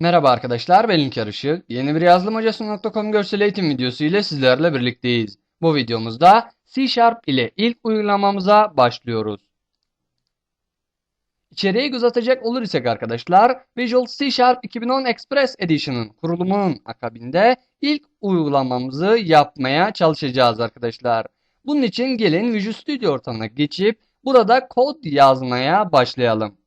Merhaba arkadaşlar ben İlker Işık. Yeni bir yazılımhocası.com görsel eğitim videosu ile sizlerle birlikteyiz. Bu videomuzda C Sharp ile ilk uygulamamıza başlıyoruz. İçeriye göz atacak olur isek arkadaşlar Visual C Sharp 2010 Express Edition'ın kurulumunun akabinde ilk uygulamamızı yapmaya çalışacağız arkadaşlar. Bunun için gelin Visual Studio ortamına geçip burada kod yazmaya başlayalım.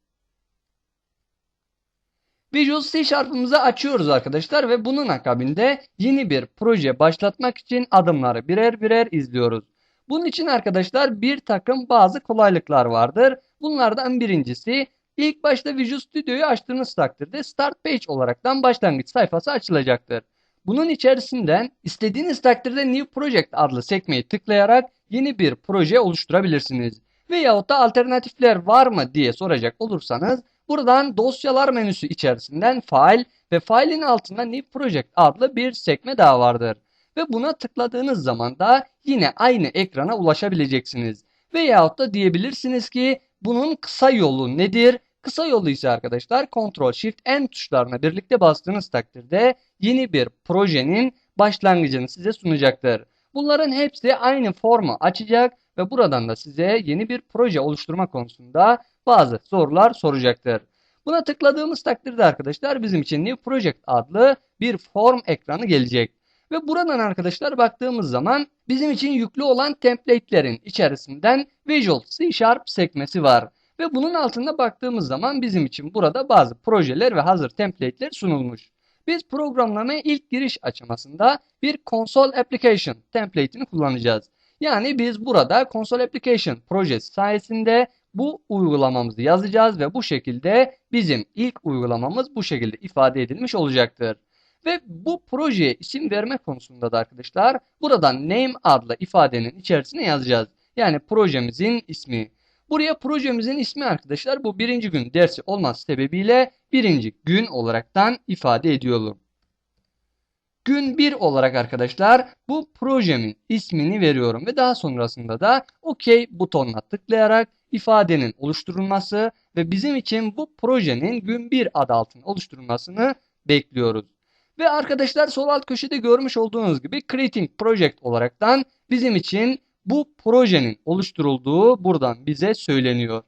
Visual C Sharp'ımızı açıyoruz arkadaşlar ve bunun akabinde yeni bir proje başlatmak için adımları birer birer izliyoruz. Bunun için arkadaşlar bir takım bazı kolaylıklar vardır. Bunlardan birincisi ilk başta Visual Studio'yu açtığınız takdirde Start Page olaraktan başlangıç sayfası açılacaktır. Bunun içerisinden istediğiniz takdirde New Project adlı sekmeyi tıklayarak yeni bir proje oluşturabilirsiniz. Veyahut da alternatifler var mı diye soracak olursanız Buradan dosyalar menüsü içerisinden file ve file'in altında New Project adlı bir sekme daha vardır. Ve buna tıkladığınız zaman da yine aynı ekrana ulaşabileceksiniz. Veyahut da diyebilirsiniz ki bunun kısa yolu nedir? Kısa yolu ise arkadaşlar Ctrl Shift N tuşlarına birlikte bastığınız takdirde yeni bir projenin başlangıcını size sunacaktır. Bunların hepsi aynı formu açacak ve buradan da size yeni bir proje oluşturma konusunda bazı sorular soracaktır. Buna tıkladığımız takdirde arkadaşlar bizim için New Project adlı bir form ekranı gelecek. Ve buradan arkadaşlar baktığımız zaman bizim için yüklü olan template'lerin içerisinden Visual C Sharp sekmesi var. Ve bunun altında baktığımız zaman bizim için burada bazı projeler ve hazır template'ler sunulmuş. Biz programlamaya ilk giriş aşamasında bir console application template'ini kullanacağız. Yani biz burada console application projesi sayesinde bu uygulamamızı yazacağız ve bu şekilde bizim ilk uygulamamız bu şekilde ifade edilmiş olacaktır. Ve bu projeye isim verme konusunda da arkadaşlar buradan name adlı ifadenin içerisine yazacağız. Yani projemizin ismi. Buraya projemizin ismi arkadaşlar bu birinci gün dersi olması sebebiyle birinci gün olaraktan ifade ediyorum. Gün 1 olarak arkadaşlar bu projemin ismini veriyorum ve daha sonrasında da OK butonuna tıklayarak ifadenin oluşturulması ve bizim için bu projenin gün 1 adı altında oluşturulmasını bekliyoruz. Ve arkadaşlar sol alt köşede görmüş olduğunuz gibi Creating Project olaraktan bizim için bu projenin oluşturulduğu buradan bize söyleniyor.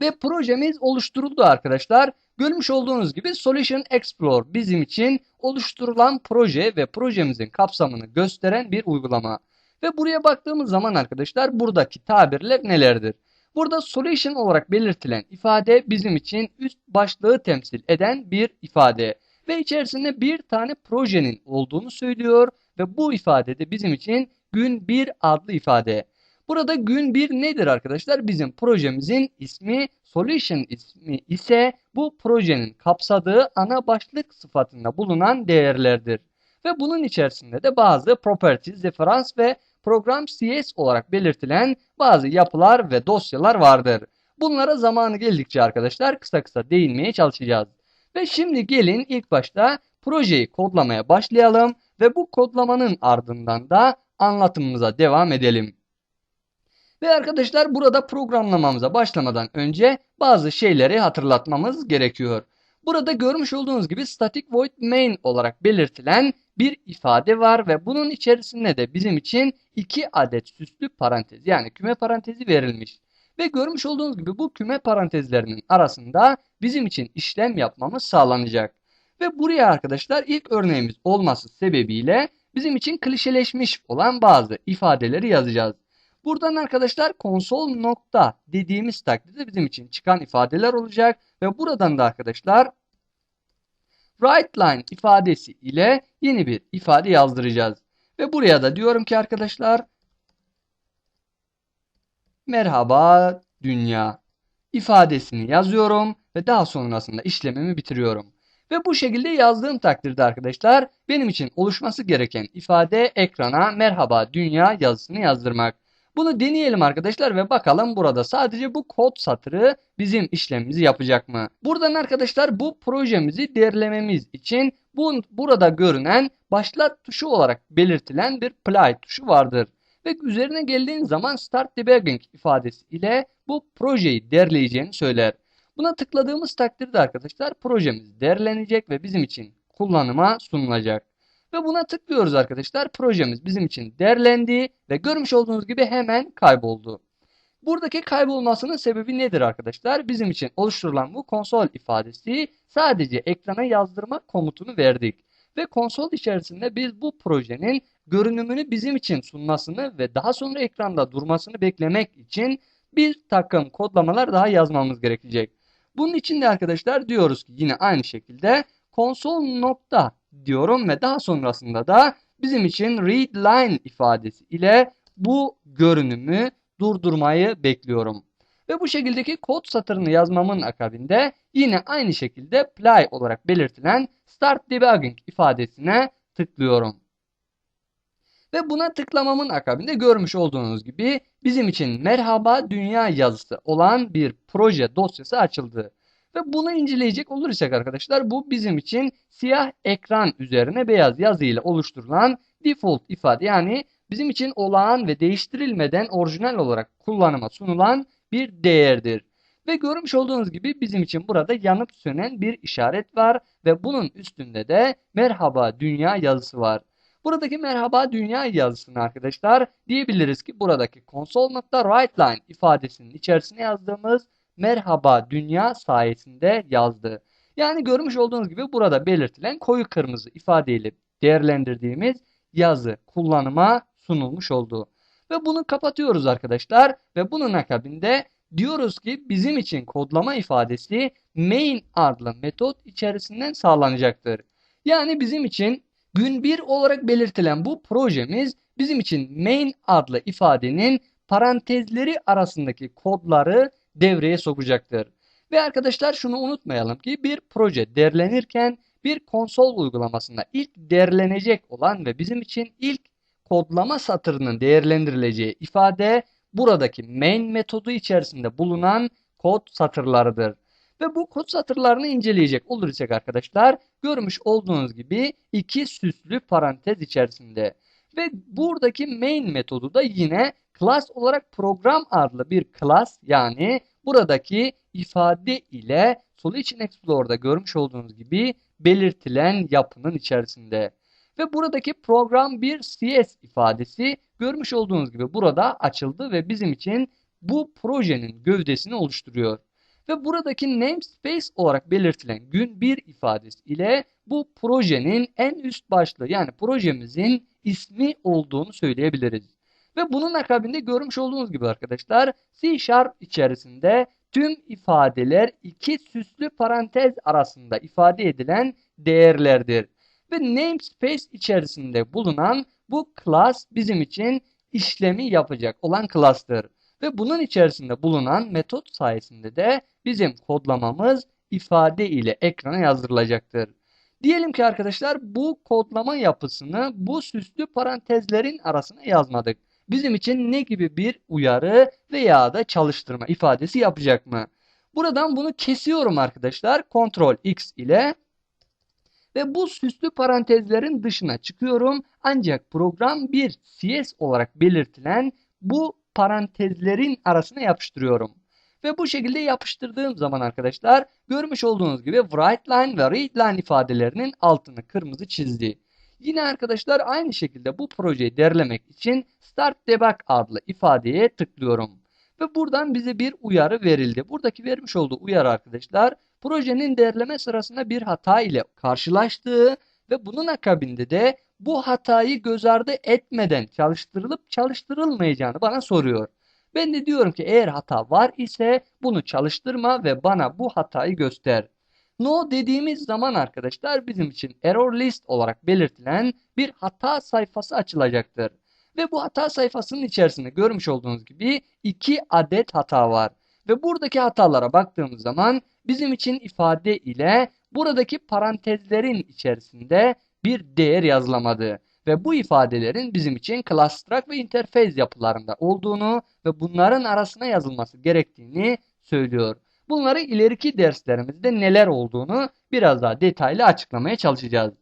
Ve projemiz oluşturuldu arkadaşlar. Görmüş olduğunuz gibi Solution Explorer bizim için oluşturulan proje ve projemizin kapsamını gösteren bir uygulama. Ve buraya baktığımız zaman arkadaşlar buradaki tabirler nelerdir? Burada solution olarak belirtilen ifade bizim için üst başlığı temsil eden bir ifade. Ve içerisinde bir tane projenin olduğunu söylüyor ve bu ifade de bizim için gün 1 adlı ifade. Burada gün 1 nedir arkadaşlar? Bizim projemizin ismi solution ismi ise bu projenin kapsadığı ana başlık sıfatında bulunan değerlerdir. Ve bunun içerisinde de bazı properties, referans ve program CS olarak belirtilen bazı yapılar ve dosyalar vardır. Bunlara zamanı geldikçe arkadaşlar kısa kısa değinmeye çalışacağız. Ve şimdi gelin ilk başta projeyi kodlamaya başlayalım ve bu kodlamanın ardından da anlatımımıza devam edelim. Ve arkadaşlar burada programlamamıza başlamadan önce bazı şeyleri hatırlatmamız gerekiyor. Burada görmüş olduğunuz gibi static void main olarak belirtilen bir ifade var ve bunun içerisinde de bizim için iki adet süslü parantez yani küme parantezi verilmiş. Ve görmüş olduğunuz gibi bu küme parantezlerinin arasında bizim için işlem yapmamız sağlanacak. Ve buraya arkadaşlar ilk örneğimiz olması sebebiyle bizim için klişeleşmiş olan bazı ifadeleri yazacağız. Buradan arkadaşlar konsol nokta dediğimiz takdirde bizim için çıkan ifadeler olacak ve buradan da arkadaşlar write line ifadesi ile yeni bir ifade yazdıracağız. Ve buraya da diyorum ki arkadaşlar merhaba dünya ifadesini yazıyorum ve daha sonrasında işlemimi bitiriyorum. Ve bu şekilde yazdığım takdirde arkadaşlar benim için oluşması gereken ifade ekrana merhaba dünya yazısını yazdırmak. Bunu deneyelim arkadaşlar ve bakalım burada sadece bu kod satırı bizim işlemimizi yapacak mı? Buradan arkadaşlar bu projemizi derlememiz için bu, burada görünen başlat tuşu olarak belirtilen bir play tuşu vardır. Ve üzerine geldiğin zaman start debugging ifadesi ile bu projeyi derleyeceğini söyler. Buna tıkladığımız takdirde arkadaşlar projemiz değerlenecek ve bizim için kullanıma sunulacak. Ve buna tıklıyoruz arkadaşlar. Projemiz bizim için değerlendi ve görmüş olduğunuz gibi hemen kayboldu. Buradaki kaybolmasının sebebi nedir arkadaşlar? Bizim için oluşturulan bu konsol ifadesi sadece ekrana yazdırma komutunu verdik. Ve konsol içerisinde biz bu projenin görünümünü bizim için sunmasını ve daha sonra ekranda durmasını beklemek için bir takım kodlamalar daha yazmamız gerekecek. Bunun için de arkadaşlar diyoruz ki yine aynı şekilde konsol nokta diyorum ve daha sonrasında da bizim için read line ifadesi ile bu görünümü durdurmayı bekliyorum. Ve bu şekildeki kod satırını yazmamın akabinde yine aynı şekilde play olarak belirtilen start debugging ifadesine tıklıyorum. Ve buna tıklamamın akabinde görmüş olduğunuz gibi bizim için merhaba dünya yazısı olan bir proje dosyası açıldı. Ve bunu inceleyecek olursak arkadaşlar bu bizim için siyah ekran üzerine beyaz yazı ile oluşturulan default ifade yani bizim için olağan ve değiştirilmeden orijinal olarak kullanıma sunulan bir değerdir. Ve görmüş olduğunuz gibi bizim için burada yanıp sönen bir işaret var ve bunun üstünde de merhaba dünya yazısı var. Buradaki merhaba dünya yazısını arkadaşlar diyebiliriz ki buradaki console.writeLine ifadesinin içerisine yazdığımız merhaba dünya sayesinde yazdı. Yani görmüş olduğunuz gibi burada belirtilen koyu kırmızı ifadeyle değerlendirdiğimiz yazı kullanıma sunulmuş oldu. Ve bunu kapatıyoruz arkadaşlar ve bunun akabinde diyoruz ki bizim için kodlama ifadesi main adlı metot içerisinden sağlanacaktır. Yani bizim için gün 1 olarak belirtilen bu projemiz bizim için main adlı ifadenin parantezleri arasındaki kodları devreye sokacaktır. Ve arkadaşlar şunu unutmayalım ki bir proje derlenirken bir konsol uygulamasında ilk derlenecek olan ve bizim için ilk kodlama satırının değerlendirileceği ifade buradaki main metodu içerisinde bulunan kod satırlarıdır. Ve bu kod satırlarını inceleyecek olursak arkadaşlar görmüş olduğunuz gibi iki süslü parantez içerisinde. Ve buradaki main metodu da yine class olarak program adlı bir class yani buradaki ifade ile Solution Explorer'da görmüş olduğunuz gibi belirtilen yapının içerisinde. Ve buradaki program bir CS ifadesi görmüş olduğunuz gibi burada açıldı ve bizim için bu projenin gövdesini oluşturuyor. Ve buradaki namespace olarak belirtilen gün 1 ifadesi ile bu projenin en üst başlığı yani projemizin ismi olduğunu söyleyebiliriz. Ve bunun akabinde görmüş olduğunuz gibi arkadaşlar C Sharp içerisinde tüm ifadeler iki süslü parantez arasında ifade edilen değerlerdir. Ve namespace içerisinde bulunan bu class bizim için işlemi yapacak olan class'tır. Ve bunun içerisinde bulunan metot sayesinde de bizim kodlamamız ifade ile ekrana yazdırılacaktır. Diyelim ki arkadaşlar bu kodlama yapısını bu süslü parantezlerin arasına yazmadık. Bizim için ne gibi bir uyarı veya da çalıştırma ifadesi yapacak mı? Buradan bunu kesiyorum arkadaşlar. Ctrl X ile ve bu süslü parantezlerin dışına çıkıyorum. Ancak program bir CS olarak belirtilen bu parantezlerin arasına yapıştırıyorum. Ve bu şekilde yapıştırdığım zaman arkadaşlar görmüş olduğunuz gibi writeLine ve readLine ifadelerinin altını kırmızı çizdi. Yine arkadaşlar aynı şekilde bu projeyi derlemek için Start Debug adlı ifadeye tıklıyorum. Ve buradan bize bir uyarı verildi. Buradaki vermiş olduğu uyarı arkadaşlar projenin derleme sırasında bir hata ile karşılaştığı ve bunun akabinde de bu hatayı göz ardı etmeden çalıştırılıp çalıştırılmayacağını bana soruyor. Ben de diyorum ki eğer hata var ise bunu çalıştırma ve bana bu hatayı göster. No dediğimiz zaman arkadaşlar bizim için error list olarak belirtilen bir hata sayfası açılacaktır. Ve bu hata sayfasının içerisinde görmüş olduğunuz gibi iki adet hata var. Ve buradaki hatalara baktığımız zaman bizim için ifade ile buradaki parantezlerin içerisinde bir değer yazılamadı. Ve bu ifadelerin bizim için class ve interface yapılarında olduğunu ve bunların arasına yazılması gerektiğini söylüyor. Bunları ileriki derslerimizde neler olduğunu biraz daha detaylı açıklamaya çalışacağız.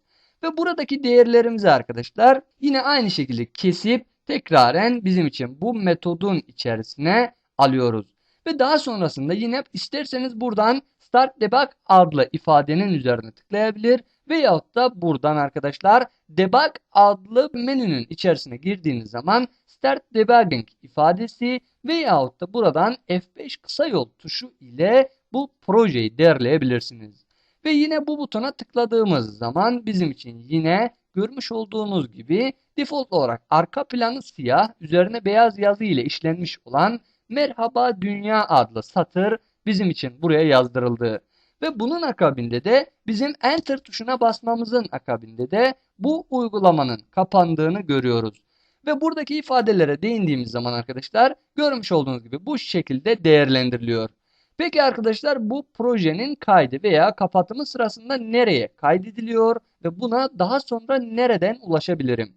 Ve buradaki değerlerimizi arkadaşlar yine aynı şekilde kesip tekraren bizim için bu metodun içerisine alıyoruz. Ve daha sonrasında yine isterseniz buradan Start Debug adlı ifadenin üzerine tıklayabilir veyahut da buradan arkadaşlar Debug adlı menünün içerisine girdiğiniz zaman Start Debugging ifadesi veyahut da buradan F5 kısa yol tuşu ile bu projeyi derleyebilirsiniz. Ve yine bu butona tıkladığımız zaman bizim için yine görmüş olduğunuz gibi default olarak arka planı siyah, üzerine beyaz yazı ile işlenmiş olan Merhaba Dünya adlı satır bizim için buraya yazdırıldı. Ve bunun akabinde de bizim Enter tuşuna basmamızın akabinde de bu uygulamanın kapandığını görüyoruz. Ve buradaki ifadelere değindiğimiz zaman arkadaşlar görmüş olduğunuz gibi bu şekilde değerlendiriliyor. Peki arkadaşlar bu projenin kaydı veya kapatımı sırasında nereye kaydediliyor ve buna daha sonra nereden ulaşabilirim?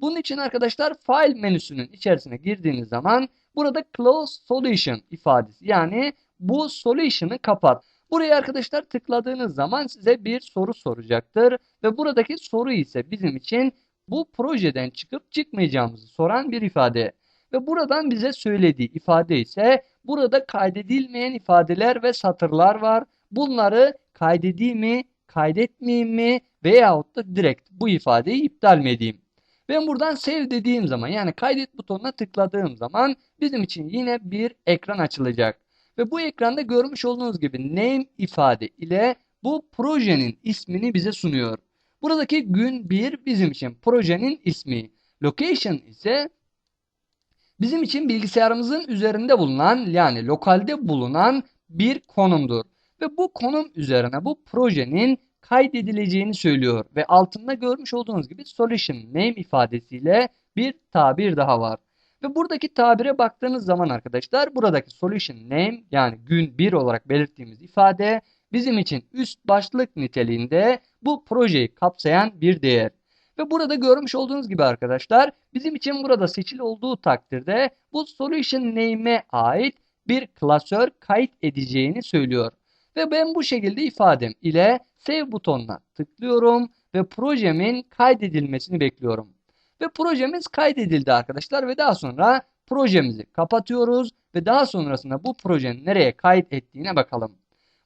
Bunun için arkadaşlar File menüsünün içerisine girdiğiniz zaman burada Close Solution ifadesi yani bu solution'ı kapat. Buraya arkadaşlar tıkladığınız zaman size bir soru soracaktır ve buradaki soru ise bizim için bu projeden çıkıp çıkmayacağımızı soran bir ifade. Ve buradan bize söylediği ifade ise burada kaydedilmeyen ifadeler ve satırlar var. Bunları kaydedeyim mi, kaydetmeyeyim mi veyahut da direkt bu ifadeyi iptal mi edeyim? Ben buradan save dediğim zaman yani kaydet butonuna tıkladığım zaman bizim için yine bir ekran açılacak. Ve bu ekranda görmüş olduğunuz gibi name ifade ile bu projenin ismini bize sunuyor. Buradaki gün 1 bizim için projenin ismi. Location ise bizim için bilgisayarımızın üzerinde bulunan yani lokalde bulunan bir konumdur. Ve bu konum üzerine bu projenin kaydedileceğini söylüyor. Ve altında görmüş olduğunuz gibi solution name ifadesiyle bir tabir daha var. Ve buradaki tabire baktığınız zaman arkadaşlar buradaki solution name yani gün 1 olarak belirttiğimiz ifade bizim için üst başlık niteliğinde bu projeyi kapsayan bir değer. Ve burada görmüş olduğunuz gibi arkadaşlar bizim için burada seçili olduğu takdirde bu solution name'e ait bir klasör kayıt edeceğini söylüyor. Ve ben bu şekilde ifadem ile save butonuna tıklıyorum ve projemin kaydedilmesini bekliyorum. Ve projemiz kaydedildi arkadaşlar ve daha sonra projemizi kapatıyoruz ve daha sonrasında bu projenin nereye kayıt ettiğine bakalım.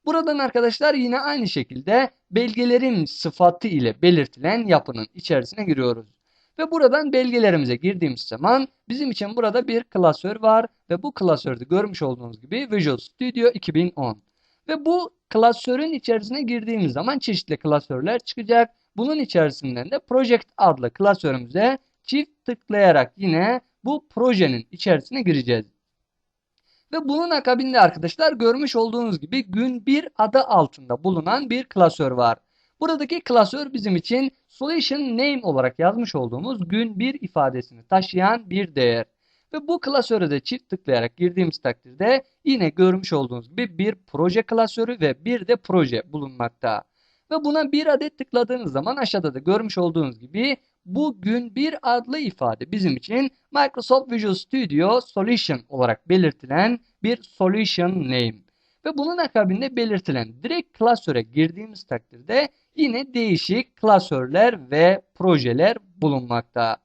Buradan arkadaşlar yine aynı şekilde belgelerin sıfatı ile belirtilen yapının içerisine giriyoruz. Ve buradan belgelerimize girdiğimiz zaman bizim için burada bir klasör var ve bu klasörde görmüş olduğunuz gibi Visual Studio 2010. Ve bu klasörün içerisine girdiğimiz zaman çeşitli klasörler çıkacak. Bunun içerisinden de Project adlı klasörümüze çift tıklayarak yine bu projenin içerisine gireceğiz. Ve bunun akabinde arkadaşlar görmüş olduğunuz gibi gün 1 adı altında bulunan bir klasör var. Buradaki klasör bizim için solution name olarak yazmış olduğumuz gün 1 ifadesini taşıyan bir değer. Ve bu klasöre de çift tıklayarak girdiğimiz takdirde yine görmüş olduğunuz gibi bir proje klasörü ve bir de proje bulunmakta. Ve buna bir adet tıkladığınız zaman aşağıda da görmüş olduğunuz gibi bugün bir adlı ifade bizim için Microsoft Visual Studio Solution olarak belirtilen bir solution name. Ve bunun akabinde belirtilen direkt klasöre girdiğimiz takdirde yine değişik klasörler ve projeler bulunmakta.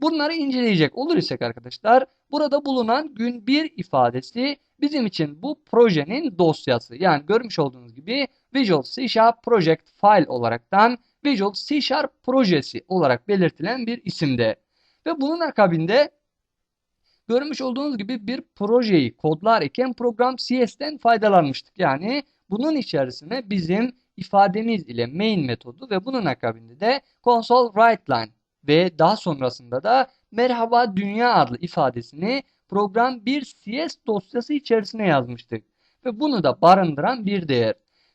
Bunları inceleyecek olur isek arkadaşlar burada bulunan gün 1 ifadesi bizim için bu projenin dosyası. Yani görmüş olduğunuz gibi Visual C Sharp Project File olaraktan Visual C Sharp projesi olarak belirtilen bir isimde. Ve bunun akabinde görmüş olduğunuz gibi bir projeyi kodlar iken program CS'den faydalanmıştık. Yani bunun içerisine bizim ifademiz ile main metodu ve bunun akabinde de console write line ve daha sonrasında da merhaba dünya adlı ifadesini program bir CS dosyası içerisine yazmıştık. Ve bunu da barındıran bir değer.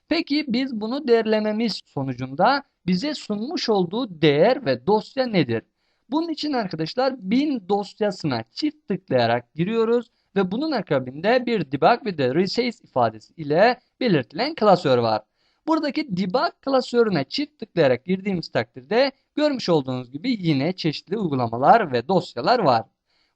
Peki biz bunu değerlememiz sonucunda bize sunmuş olduğu değer ve dosya nedir? Bunun için arkadaşlar bin dosyasına çift tıklayarak giriyoruz ve bunun akabinde bir debug ve de resize ifadesi ile belirtilen klasör var. Buradaki debug klasörüne çift tıklayarak girdiğimiz takdirde görmüş olduğunuz gibi yine çeşitli uygulamalar ve dosyalar var.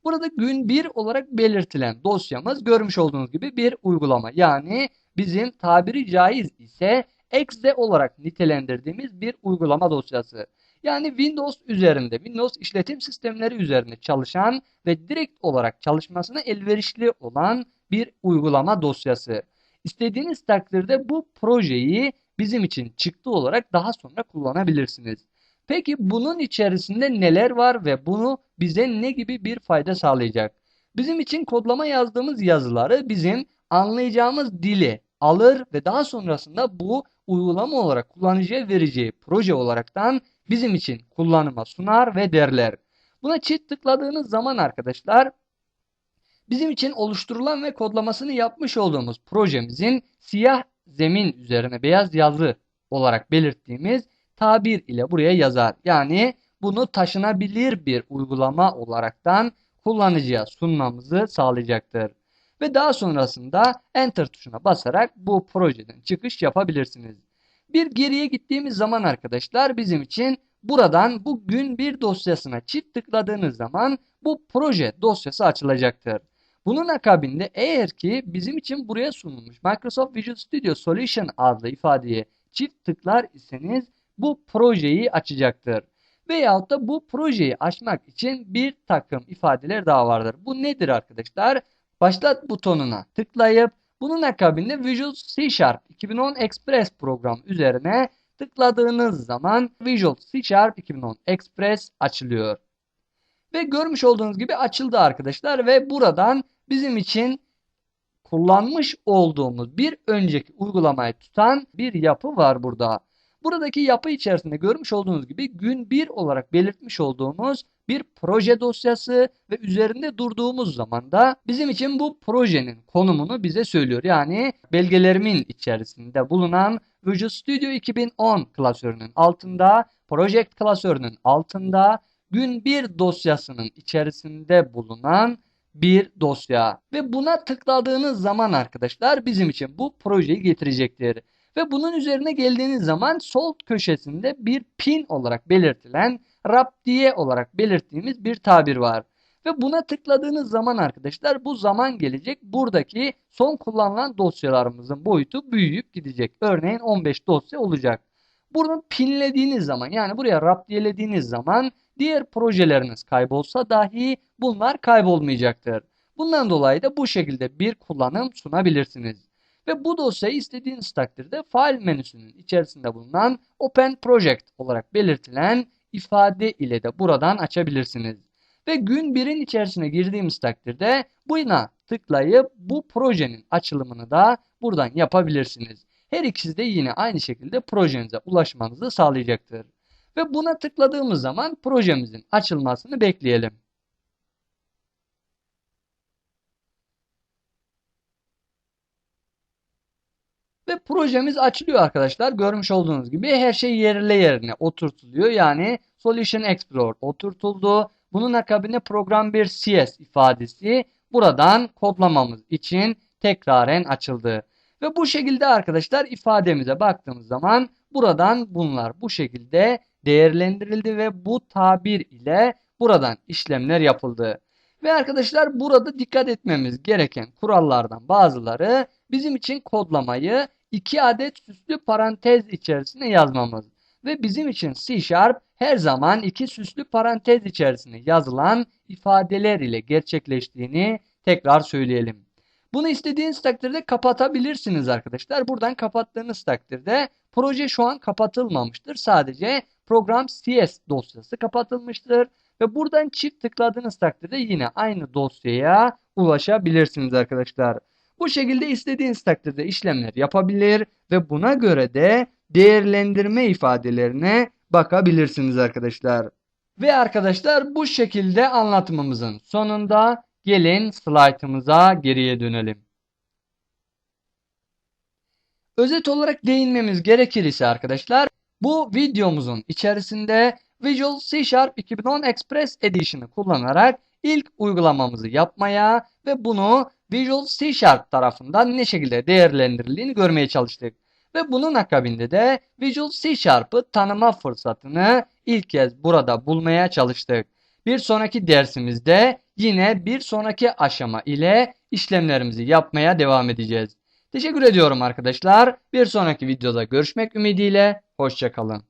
Burada gün 1 olarak belirtilen dosyamız görmüş olduğunuz gibi bir uygulama. Yani bizim tabiri caiz ise exe olarak nitelendirdiğimiz bir uygulama dosyası. Yani Windows üzerinde, Windows işletim sistemleri üzerinde çalışan ve direkt olarak çalışmasına elverişli olan bir uygulama dosyası. İstediğiniz takdirde bu projeyi bizim için çıktı olarak daha sonra kullanabilirsiniz. Peki bunun içerisinde neler var ve bunu bize ne gibi bir fayda sağlayacak? Bizim için kodlama yazdığımız yazıları bizim anlayacağımız dili alır ve daha sonrasında bu uygulama olarak kullanıcıya vereceği proje olaraktan bizim için kullanıma sunar ve derler. Buna çift tıkladığınız zaman arkadaşlar bizim için oluşturulan ve kodlamasını yapmış olduğumuz projemizin siyah zemin üzerine beyaz yazı olarak belirttiğimiz tabir ile buraya yazar. Yani bunu taşınabilir bir uygulama olaraktan kullanıcıya sunmamızı sağlayacaktır. Ve daha sonrasında Enter tuşuna basarak bu projeden çıkış yapabilirsiniz. Bir geriye gittiğimiz zaman arkadaşlar bizim için buradan bu gün bir dosyasına çift tıkladığınız zaman bu proje dosyası açılacaktır. Bunun akabinde eğer ki bizim için buraya sunulmuş Microsoft Visual Studio Solution adlı ifadeye çift tıklar iseniz bu projeyi açacaktır. Veyahut da bu projeyi açmak için bir takım ifadeler daha vardır. Bu nedir arkadaşlar? Başlat butonuna tıklayıp bunun akabinde Visual C Sharp 2010 Express program üzerine tıkladığınız zaman Visual C Sharp 2010 Express açılıyor. Ve görmüş olduğunuz gibi açıldı arkadaşlar ve buradan bizim için kullanmış olduğumuz bir önceki uygulamayı tutan bir yapı var burada. Buradaki yapı içerisinde görmüş olduğunuz gibi gün 1 olarak belirtmiş olduğumuz bir proje dosyası ve üzerinde durduğumuz zaman da bizim için bu projenin konumunu bize söylüyor. Yani belgelerimin içerisinde bulunan Visual Studio 2010 klasörünün altında, Project klasörünün altında gün 1 dosyasının içerisinde bulunan bir dosya ve buna tıkladığınız zaman arkadaşlar bizim için bu projeyi getirecektir. Ve bunun üzerine geldiğiniz zaman sol köşesinde bir pin olarak belirtilen raptiye olarak belirttiğimiz bir tabir var. Ve buna tıkladığınız zaman arkadaşlar bu zaman gelecek. Buradaki son kullanılan dosyalarımızın boyutu büyüyüp gidecek. Örneğin 15 dosya olacak. Bunu pinlediğiniz zaman yani buraya raptiyelediğiniz zaman diğer projeleriniz kaybolsa dahi bunlar kaybolmayacaktır. Bundan dolayı da bu şekilde bir kullanım sunabilirsiniz. Ve bu dosyayı istediğiniz takdirde file menüsünün içerisinde bulunan Open Project olarak belirtilen ifade ile de buradan açabilirsiniz. Ve gün 1'in içerisine girdiğimiz takdirde buna tıklayıp bu projenin açılımını da buradan yapabilirsiniz. Her ikisi de yine aynı şekilde projenize ulaşmanızı sağlayacaktır. Ve buna tıkladığımız zaman projemizin açılmasını bekleyelim. Ve projemiz açılıyor arkadaşlar. Görmüş olduğunuz gibi her şey yerle yerine oturtuluyor. Yani Solution Explorer oturtuldu. Bunun akabinde program bir CS ifadesi buradan kodlamamız için tekraren açıldı. Ve bu şekilde arkadaşlar ifademize baktığımız zaman buradan bunlar bu şekilde değerlendirildi ve bu tabir ile buradan işlemler yapıldı. Ve arkadaşlar burada dikkat etmemiz gereken kurallardan bazıları bizim için kodlamayı iki adet süslü parantez içerisine yazmamız. Ve bizim için C Sharp her zaman iki süslü parantez içerisine yazılan ifadeler ile gerçekleştiğini tekrar söyleyelim. Bunu istediğiniz takdirde kapatabilirsiniz arkadaşlar. Buradan kapattığınız takdirde proje şu an kapatılmamıştır. Sadece program CS dosyası kapatılmıştır. Ve buradan çift tıkladığınız takdirde yine aynı dosyaya ulaşabilirsiniz arkadaşlar. Bu şekilde istediğiniz takdirde işlemler yapabilir ve buna göre de değerlendirme ifadelerine bakabilirsiniz arkadaşlar. Ve arkadaşlar bu şekilde anlatımımızın sonunda gelin slaytımıza geriye dönelim. Özet olarak değinmemiz gerekir ise arkadaşlar bu videomuzun içerisinde Visual C Sharp 2010 Express Edition'ı kullanarak ilk uygulamamızı yapmaya ve bunu Visual C Sharp tarafından ne şekilde değerlendirildiğini görmeye çalıştık. Ve bunun akabinde de Visual C Sharp'ı tanıma fırsatını ilk kez burada bulmaya çalıştık. Bir sonraki dersimizde yine bir sonraki aşama ile işlemlerimizi yapmaya devam edeceğiz. Teşekkür ediyorum arkadaşlar. Bir sonraki videoda görüşmek ümidiyle. Hoşçakalın.